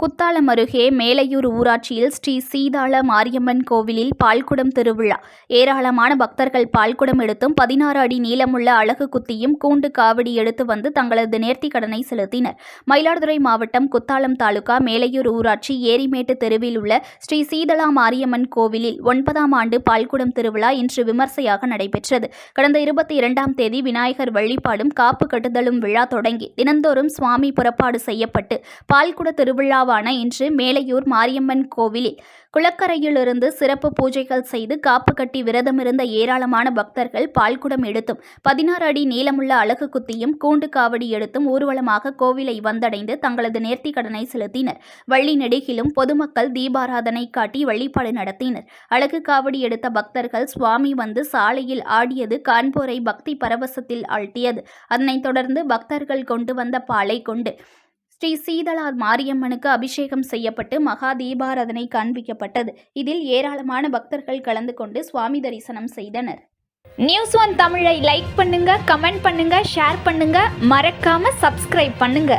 குத்தாலம் அருகே மேலையூர் ஊராட்சியில் ஸ்ரீ சீதாள மாரியம்மன் கோவிலில் பால்குடம் திருவிழா. ஏராளமான பக்தர்கள் பால்குடம் எடுத்தும் பதினாறு அடி நீளமுள்ள அழகு குத்தியும் கூண்டு காவடி எடுத்து வந்து தங்களது நேர்த்தி கடனை செலுத்தினர். மயிலாடுதுறை மாவட்டம் குத்தாலம் தாலுகா மேலையூர் ஊராட்சி ஏரிமேட்டு தெருவில் உள்ள ஸ்ரீ சீதளா மாரியம்மன் கோவிலில் ஒன்பதாம் ஆண்டு பால்குடம் திருவிழா இன்று விமர்சையாக நடைபெற்றது. கடந்த இருபத்தி இரண்டாம் தேதி விநாயகர் வழிபாடும் காப்பு கட்டுதலும் விழா தொடங்கி தினந்தோறும் சுவாமி புறப்பாடு செய்யப்பட்டு பால்குட விழாவான இன்று மேலையூர் மாரியம்மன் கோவிலில் குளக்கரையிலிருந்து சிறப்பு பூஜைகள் செய்து காப்பு கட்டி விரதமிருந்த ஏராளமான பக்தர்கள் பால்குடம் எடுத்தும் பதினாறு அடி நீளமுள்ள அழகு குத்தியும் கூண்டு காவடி எடுத்தும் ஊர்வலமாக கோவிலை வந்தடைந்து தங்களது நேர்த்தி கடனை செலுத்தினர். வள்ளி நெடுகிலும் பொதுமக்கள் தீபாராதனை காட்டி வழிபாடு நடத்தினர். அழகு காவடி எடுத்த பக்தர்கள் சுவாமி வந்து சாலையில் ஆடியது கான்பூரை பக்தி பரவசத்தில் ஆழ்த்தியது. அதனைத் தொடர்ந்து பக்தர்கள் கொண்டு வந்த பாலை கொண்டு ஸ்ரீ சீதளார் மாரியம்மனுக்கு அபிஷேகம் செய்யப்பட்டு மகா தீபாராதனை காண்பிக்கப்பட்டது. இதில் ஏராளமான பக்தர்கள் கலந்து கொண்டு சுவாமி தரிசனம் செய்தனர். நியூஸ் ஒன் தமிழை லைக் பண்ணுங்க கமெண்ட் பண்ணுங்க ஷேர் பண்ணுங்க. மறக்காம சப்ஸ்கிரைப் பண்ணுங்க.